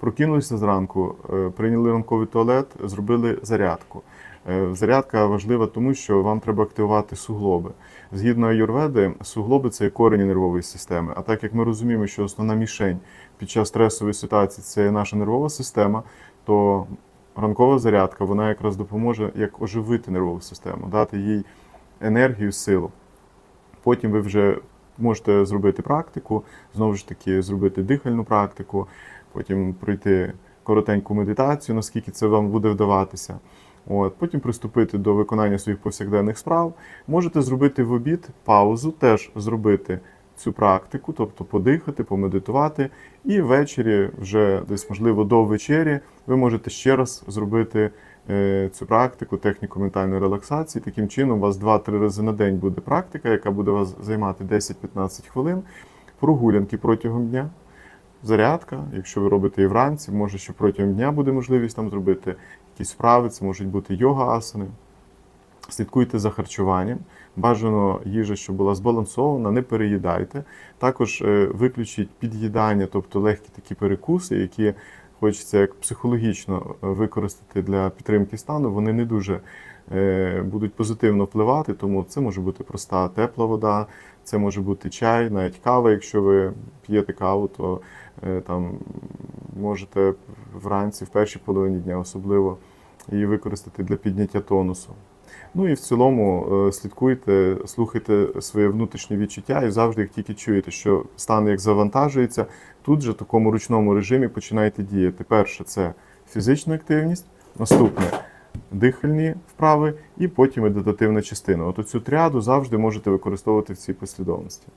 Прокинулися зранку, е, прийняли ранковий туалет, зробили зарядку. Е, Зарядка важлива тому, що вам треба активувати суглоби. Згідно аюрведи, суглоби це корені нервової системи. А так як ми розуміємо, що основна мішень під час стресової ситуації це наша нервова система, то ранкова зарядка вона якраз допоможе як оживити нервову систему, дати їй енергію, силу. Потім ви вже можете зробити практику, знову ж таки, зробити дихальну практику, потім пройти коротеньку медитацію, наскільки це вам буде вдаватися. От, потім приступити до виконання своїх повсякденних справ. Можете зробити в обід паузу, теж зробити цю практику, тобто подихати, помедитувати. І ввечері, вже десь, можливо, до вечері, ви можете ще раз зробити е, цю практику, техніку ментальної релаксації. Таким чином, у вас 2-3 рази на день буде практика, яка буде вас займати 10-15 хвилин, прогулянки протягом дня. Зарядка, якщо ви робите і вранці, може, що протягом дня буде можливість там зробити якісь вправи, це можуть бути йога-асани. Слідкуйте за харчуванням. Бажано їжа, щоб була збалансована, не переїдайте. Також е, виключіть під'їдання, тобто легкі такі перекуси, які хочеться як психологічно е, використати для підтримки стану. Вони не дуже е, будуть позитивно впливати, тому це може бути проста тепла вода, це може бути чай, навіть кава. Якщо ви п'єте каву, то е, там можете вранці, в першій половині дня особливо її використати для підняття тонусу. Ну і в цілому е, слідкуйте, слухайте своє внутрішнє відчуття і завжди, як тільки чуєте, що стан як завантажується, тут же в такому ручному режимі починайте діяти. Перше це фізична активність, наступне дихальні вправи, і потім медитативна частина. От цю тріаду завжди можете використовувати в цій послідовності.